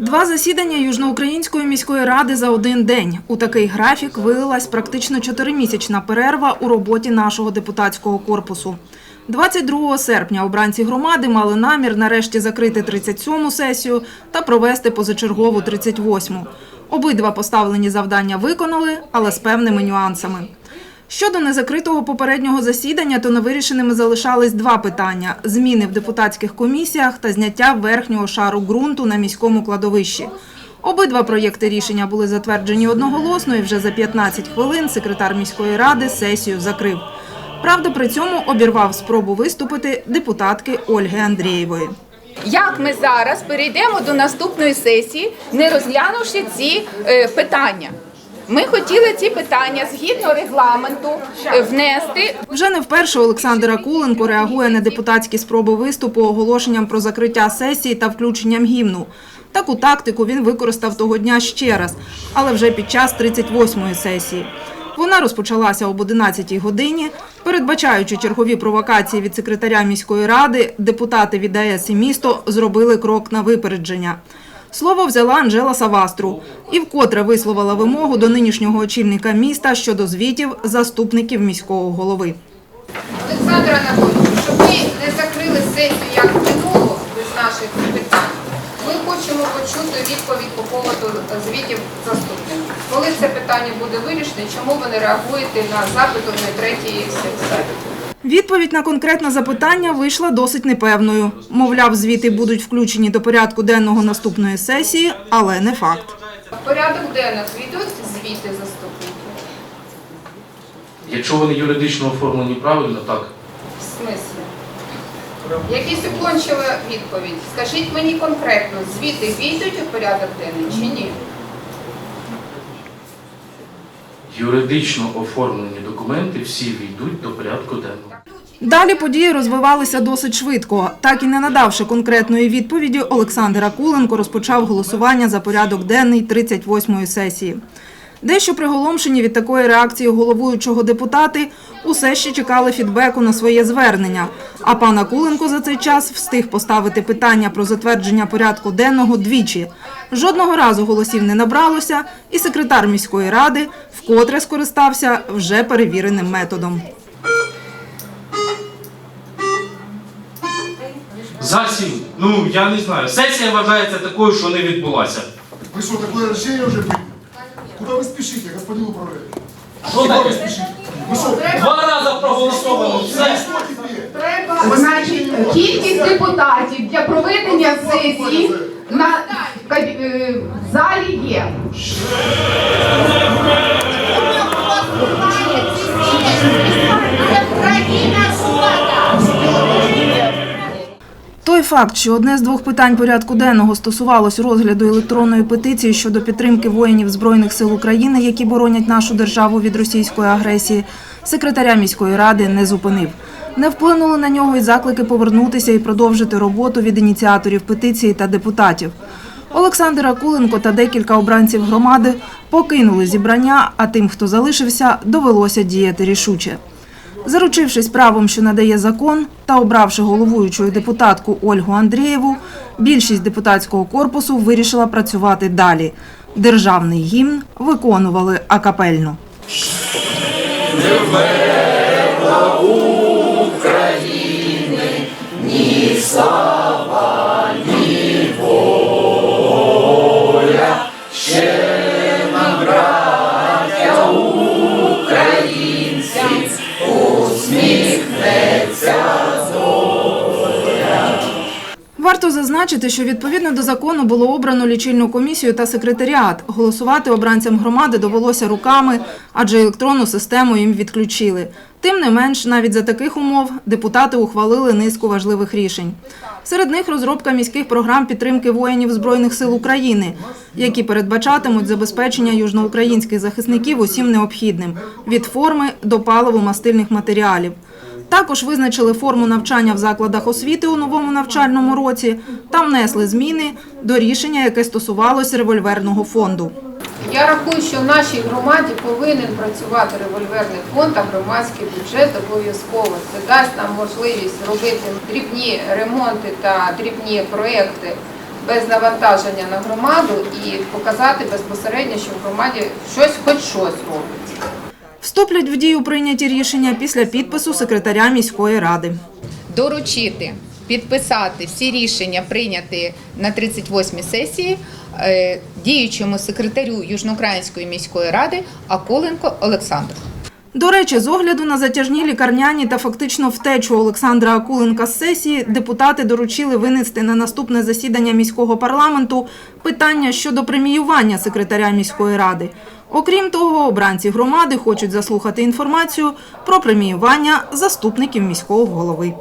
Два засідання Южноукраїнської міської ради за один день. У такий графік вилилась практично чотиримісячна перерва у роботі нашого депутатського корпусу. 22 серпня обранці громади мали намір нарешті закрити 37-му сесію та провести позачергову 38-му. Обидва поставлені завдання виконали, але з певними нюансами. Щодо незакритого попереднього засідання, то невирішеними залишались два питання: зміни в депутатських комісіях та зняття верхнього шару ґрунту на міському кладовищі. Обидва проєкти рішення були затверджені одноголосно, і вже за 15 хвилин секретар міської ради сесію закрив. Правда, при цьому обірвав спробу виступити депутатки Ольги Андрієвої. Як ми зараз перейдемо до наступної сесії, не розглянувши ці е, питання? Ми хотіли ці питання згідно регламенту е, внести Вже не вперше Олександр Акуленко реагує на депутатські спроби виступу оголошенням про закриття сесії та включенням гімну. Таку тактику він використав того дня ще раз, але вже під час 38-ї сесії. Вона розпочалася об 11-й годині. Передбачаючи чергові провокації від секретаря міської ради, депутати від АЕС і місто зробили крок на випередження. Слово взяла Анжела Савастру і вкотре висловила вимогу до нинішнього очільника міста щодо звітів заступників міського голови. Олександр Анатолійович, щоб ми не закрили сесію як минуло без наших питань. Ми хочемо почути відповідь по поводу звітів заступників. Коли це питання буде вирішено, чому ви не реагуєте на запит одної третьої сесії? Відповідь на конкретне запитання вийшла досить непевною. Мовляв, звіти будуть включені до порядку денного наступної сесії, але не факт. Порядок денних йдуть звіти заступників. Якщо вони юридично оформлені правильно, так. В смислі? Якісь уклончива відповідь. Скажіть мені конкретно, звіти війдуть у порядок денний чи ні? Юридично оформлені документи всі війдуть до порядку денного. Далі події розвивалися досить швидко. Так і не надавши конкретної відповіді, Олександр Акуленко розпочав голосування за порядок денний 38-ї сесії. Дещо приголомшені від такої реакції головуючого депутати усе ще чекали фідбеку на своє звернення. А пан Акуленко за цей час встиг поставити питання про затвердження порядку денного двічі. Жодного разу голосів не набралося, і секретар міської ради вкотре скористався вже перевіреним методом. За сім. Ну я не знаю. Сесія вважається такою, що не відбулася. Такое решение уже приняли? Куда вы спешите, господин управляющий? Що Куда вы таке? спешите? Вы что, Два рази проголосовано. Все. что теперь? Треба, значить, кількість депутатів для проведення сесії на кабі- е, в залі є. Той факт, що одне з двох питань порядку денного стосувалось розгляду електронної петиції щодо підтримки воїнів Збройних сил України, які боронять нашу державу від російської агресії, секретаря міської ради не зупинив. Не вплинули на нього й заклики повернутися і продовжити роботу від ініціаторів петиції та депутатів. Олександр Акуленко та декілька обранців громади покинули зібрання, а тим, хто залишився, довелося діяти рішуче. Заручившись правом, що надає закон, та обравши головуючою депутатку Ольгу Андрієву, більшість депутатського корпусу вирішила працювати далі. Державний гімн виконували акапельно. Варто зазначити, що відповідно до закону було обрано лічильну комісію та секретаріат. Голосувати обранцям громади довелося руками, адже електронну систему їм відключили. Тим не менш, навіть за таких умов депутати ухвалили низку важливих рішень. Серед них розробка міських програм підтримки воїнів Збройних сил України, які передбачатимуть забезпечення южноукраїнських захисників усім необхідним від форми до паливо-мастильних матеріалів. Також визначили форму навчання в закладах освіти у новому навчальному році та внесли зміни до рішення, яке стосувалось револьверного фонду. Я рахую, що в нашій громаді повинен працювати револьверний фонд та громадський бюджет обов'язково. Це дасть нам можливість робити дрібні ремонти та дрібні проекти без навантаження на громаду і показати безпосередньо, що в громаді щось, хоч щось робиться. Вступлять в дію прийняті рішення після підпису секретаря міської ради. доручити підписати всі рішення, прийняті на 38-й сесії е, діючому секретарю Южноукраїнської міської ради Акуленко Олександру. До речі, з огляду на затяжні лікарняні та фактично втечу Олександра Акуленка з сесії, депутати доручили винести на наступне засідання міського парламенту питання щодо преміювання секретаря міської ради. Окрім того, обранці громади хочуть заслухати інформацію про преміювання заступників міського голови.